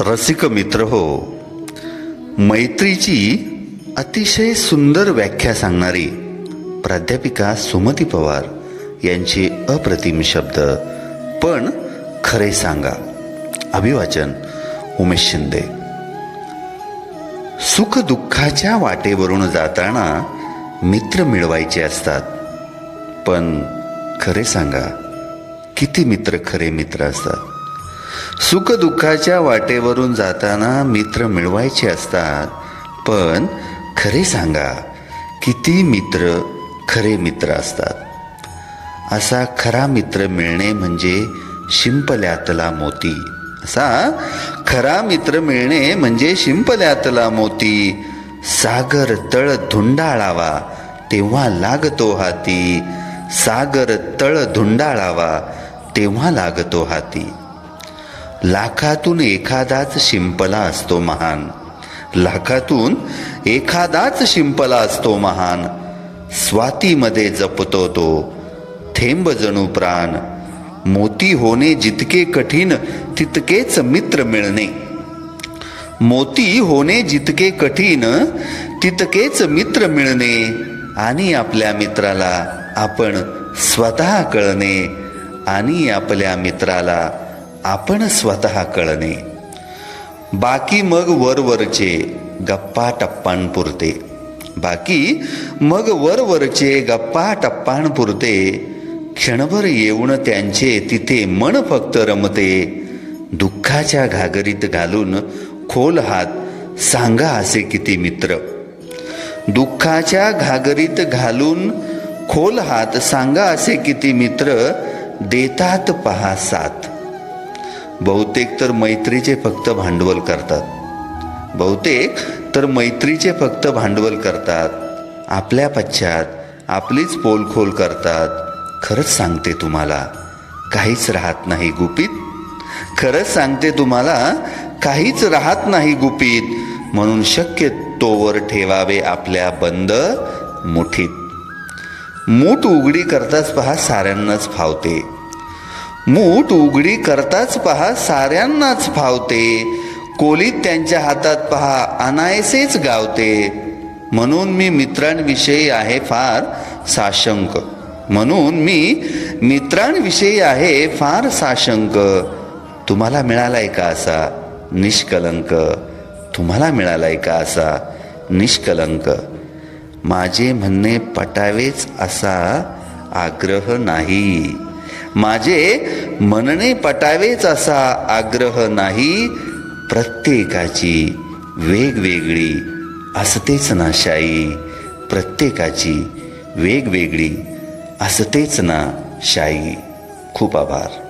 रसिक मित्र हो. मैत्रीची अतिशय सुंदर व्याख्या सांगणारी प्राध्यापिका सुमती पवार यांचे अप्रतिम शब्द. पण खरे सांगा. अभिवाचन उमेश शिंदे. सुख दुःखाच्या वाटेवरून जाताना मित्र मिळवायचे असतात. पण खरे सांगा किती मित्र खरे मित्र असतात? सुखदुःखाच्या वाटेवरून जाताना मित्र मिळवायचे असतात. पण खरे सांगा किती मित्र खरे मित्र असतात? असा खरा मित्र मिळणे म्हणजे शिंपल्यातला मोती. असा खरा मित्र मिळणे म्हणजे शिंपल्यातला मोती. सागर तळ धुंडाळावा तेव्हा लागतो हाती. सागर तळ धुंडाळावा तेव्हा लागतो हाती. लाखातून एखादाच शिंपला असतो महान. लाखातून एखादाच शिंपला असतो महान. स्वातीमध्ये जपतो तो थेंब जणू प्राण. मोती होणे जितके कठीण तितकेच मित्र मिळणे. मोती होणे जितके कठीण तितकेच मित्र मिळणे. आणि आपल्या मित्राला आपण स्वतः कळणे. आणि आपल्या मित्राला आपण स्वतः कळणे. बाकी मग वरवरचे गप्पा टप्पांपुरते बाकी मग वरवरचे गप्पा टप्पांपुरते क्षणभर येऊन त्यांचे तिथे मन फक्त रमते. दुःखाच्या घागरीत घालून खोल हात सांगा असे किती मित्र. दुःखाच्या घागरीत घालून खोल हात सांगा असे किती मित्र. देतात पहा साथ. बहुतेक तर मैत्रीचे फक्त भांडवल करतात. बहुतेक तर मैत्रीचे फक्त भांडवल करतात. आपल्या पश्चात आपलीच पोलखोल करतात. खरंच सांगते तुम्हाला काहीच राहत नाही गुपित. खरंच सांगते तुम्हाला काहीच राहत नाही गुपित. म्हणून शक्य तोवर ठेवावे आपल्या बंद मुठीत. मूठ उघडी करताच पहा साऱ्यांनाच फावते. मूठ उघडी करताच पहा साऱ्यांनाच फावते कोलीत त्यांच्या हातात पहा अनायसेच गावते. म्हणून मी मित्रांविषयी आहे फार साशंक. म्हणून मी मित्रांविषयी आहे फार साशंक. तुम्हाला मिळालाय का असा? निष्कलंक. तुम्हाला मिळालाय का असा? निष्कलंक. माझे म्हणणे पटावेच असा आग्रह नाही. माझे म्हणणे पटावेच असा आग्रह नाही. प्रत्येकाची वेगवेगळी असतेच ना शाई. प्रत्येकाची वेगवेगळी असतेच ना शाई. खूप आभार.